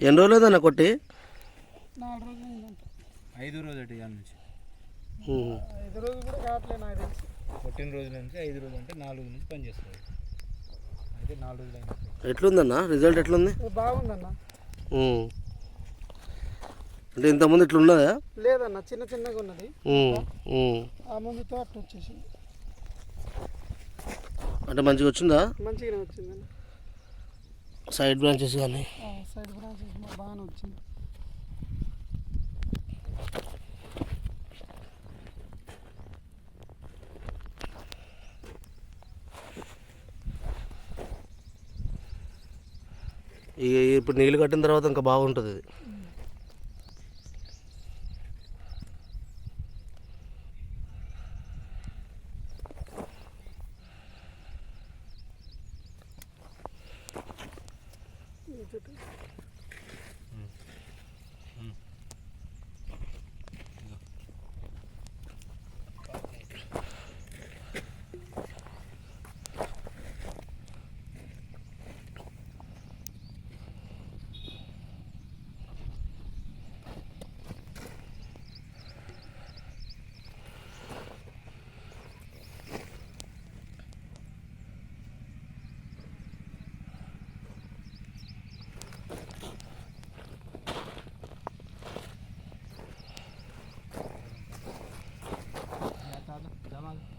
ఎన్ని రోజులు అయిందన్న కొట్టి? నాలుగు రోజులు అయిందంట ఐదు రోజు నుంచి. ఐదు రోజులు కూడా కావట్లేదు నాకు తెలిసి. పుట్టిన రోజుల నుంచి ఐదు రోజులు అంటే నాలుగు నుంచి పని చేస్తుంది అయితే నాలుగు రోజులు ఎట్లుందన్న? రిజల్ట్ ఎట్లుంది? బాగుందన్న. అంటే ఇంతకుముందు ఇట్లా ఉన్నదా లేదన్న చిన్న చిన్నగా ఉన్నది. ఆ ముందుతో అట్లా వచ్చేసింది. అంటే మంచిగా వచ్చిందా? మంచిగానే వచ్చిందన్న. సైడ్ బ్రాంచెస్ కానీ. సైడ్ బ్రాంచెస్ బాగానే వచ్చింది. ఇక ఇప్పుడు నీళ్ళు కట్టిన తర్వాత ఇంకా బాగుంటుంది ఇది. 这个。嗯，嗯。আমার